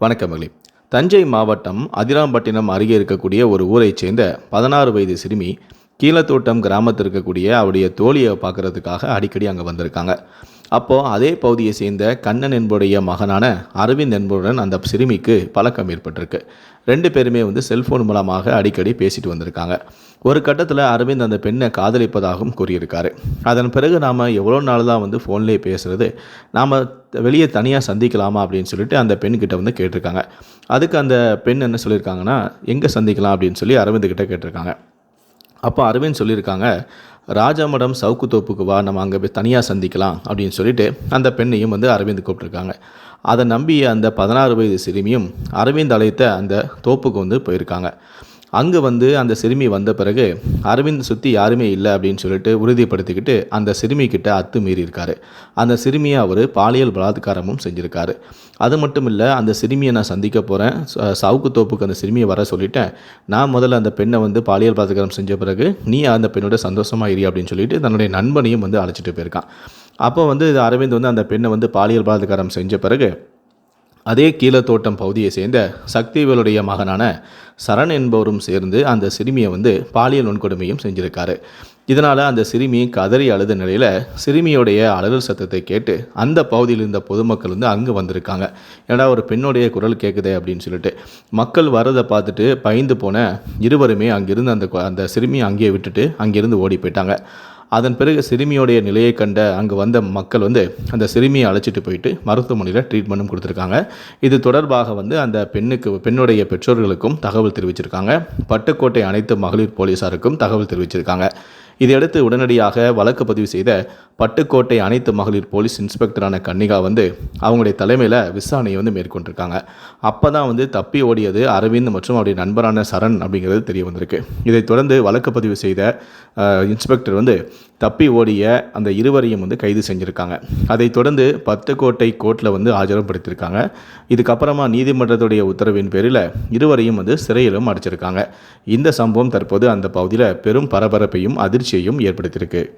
வணக்கம் தஞ்சை மாவட்டம் அதிராம்பட்டினம் அருகே இருக்கக்கூடிய ஒரு ஊரைச் சேர்ந்த பதினாறு வயது சிறுமி கீழத்தோட்டம் கிராமத்தில் இருக்கக்கூடிய அவருடைய தோழியை பார்க்கறதுக்காக அடிக்கடி அங்கே வந்திருக்காங்க. அப்போது அதே பகுதியை சேர்ந்த கண்ணன் என்புடைய மகனான அரவிந்த் என்புடன் அந்த சிறுமிக்கு பழக்கம் ஏற்பட்டிருக்கு. ரெண்டு பேருமே வந்து செல்ஃபோன் மூலமாக அடிக்கடி பேசிட்டு வந்திருக்காங்க. ஒரு கட்டத்தில் அரவிந்த் அந்த பெண்ணை காதலிப்பதாகவும் கூறியிருக்காரு. அதன் பிறகு நாம் எவ்வளோ நாள் தான் வந்து ஃபோன்லேயே பேசுகிறது நாம் வெளியே தனியாக சந்திக்கலாமா அப்படின்னு சொல்லிட்டு அந்த பெண்கிட்ட வந்து கேட்டிருக்காங்க. அதுக்கு அந்த பெண் என்ன சொல்லியிருக்காங்கன்னா எங்கே சந்திக்கலாம்? அப்படின்னு சொல்லி அரவிந்த் கிட்ட கேட்டிருக்காங்க. அப்போ அரவிந்த் சொல்லியிருக்காங்க ராஜமடம் சவுக்கு தோப்புக்கு வா நம்ம அங்கே போய் தனியாக சந்திக்கலாம் அப்படின்னு சொல்லிட்டு அந்த பெண்ணையும் வந்து அரவிந்த் கூப்பிட்ருக்காங்க அதை நம்பிய அந்த பதினாறு வயது சிறுமியும் அரவிந்த் அழைத்த அந்த தோப்புக்கு வந்து போயிருக்காங்க. அங்கே வந்து அந்த சிறுமி வந்த பிறகு அரவிந்த் சுற்றி யாருமே இல்லை அப்படின்னு சொல்லிட்டு உறுதிப்படுத்திக்கிட்டு அந்த சிறுமிக்கிட்ட அத்து மீறியிருக்காரு. அந்த சிறுமியை அவர் பாலியல் பலாத்காரமும் செஞ்சுருக்காரு. அது மட்டும் இல்லை அந்த சிறுமியை நான் சந்திக்க போகிறேன் சவுக்கு தோப்புக்கு அந்த சிறுமியை வர சொல்லிட்டேன். நான் முதல்ல அந்த பெண்ணை வந்து பாலியல் பலாத்காரம் செஞ்ச பிறகு நீ அந்த பெண்ணோட சந்தோஷமாக இரு அப்படின்னு சொல்லிட்டு தன்னுடைய நண்பனையும் வந்து அழைச்சிட்டு போயிருக்கான். அப்போ வந்து இது அரவிந்த் வந்து அந்த பெண்ணை வந்து பாலியல் பலாத்காரம் செஞ்ச பிறகு அதே கீழத்தோட்டம் பகுதியை சேர்ந்த சக்திவேலுடைய மகனான சரண் என்பவரும் சேர்ந்து அந்த சிறுமியை வந்து பாலியல் வன்கொடுமையும் செஞ்சிருக்காரு. இதனால் அந்த சிறுமி கதறி அழுத நிலையில் சிறுமியோடைய அலறல் சத்தத்தை கேட்டு அந்த பகுதியில் இருந்த பொதுமக்கள் வந்து அங்கே வந்திருக்காங்க. ஏன்னா ஒரு பெண்ணுடைய குரல் கேட்குதே அப்படின்னு சொல்லிட்டு மக்கள் வரதை பார்த்துட்டு பயந்து போன இருவருமே அங்கிருந்து அந்த அந்த சிறுமியை அங்கேயே விட்டுட்டு அங்கேருந்து ஓடி போயிட்டாங்க. அதன் பிறகு சிறுமியோடைய நிலையை கண்ட அங்கே வந்த மக்கள் வந்து அந்த சிறுமியை அழைச்சிட்டு போயிட்டு மருத்துவமனையில் ட்ரீட்மெண்ட்டும் கொடுத்துருக்காங்க. இது தொடர்பாக வந்து அந்த பெண்ணுக்கு பெண்ணுடைய பெற்றோர்களுக்கும் தகவல் தெரிவிச்சிருக்காங்க. பட்டுக்கோட்டை அனைத்து மகளிர் போலீஸாருக்கும் தகவல் தெரிவிச்சிருக்காங்க. இதையடுத்து உடனடியாக வழக்கு பதிவு செய்த பட்டுக்கோட்டை அனைத்து மகளிர் போலீஸ் இன்ஸ்பெக்டரான கன்னிகா வந்து அவங்களுடைய தலைமையில் விசாரணையை வந்து மேற்கொண்டிருக்காங்க. அப்போ தான் வந்து தப்பி ஓடியது அரவிந்த் மற்றும் அவருடைய நண்பரான சரண் அப்படிங்கிறது தெரிய வந்திருக்கு. இதைத் தொடர்ந்து வழக்கு பதிவு செய்த இன்ஸ்பெக்டர் வந்து தப்பி ஓடிய அந்த இருவரையும் வந்து கைது செஞ்சுருக்காங்க. அதைத் தொடர்ந்து பட்டுக்கோட்டை கோர்ட்டில் வந்து ஆஜரப்படுத்தியிருக்காங்க இதுக்கப்புறமா நீதிமன்றத்துடைய உத்தரவின் பேரில் இருவரையும் வந்து சிறையிலும் அடைச்சிருக்காங்க. இந்த சம்பவம் தற்போது அந்த பகுதியில் பெரும் பரபரப்பையும் அதிர்ச்சியையும் ஏற்படுத்தியிருக்கு.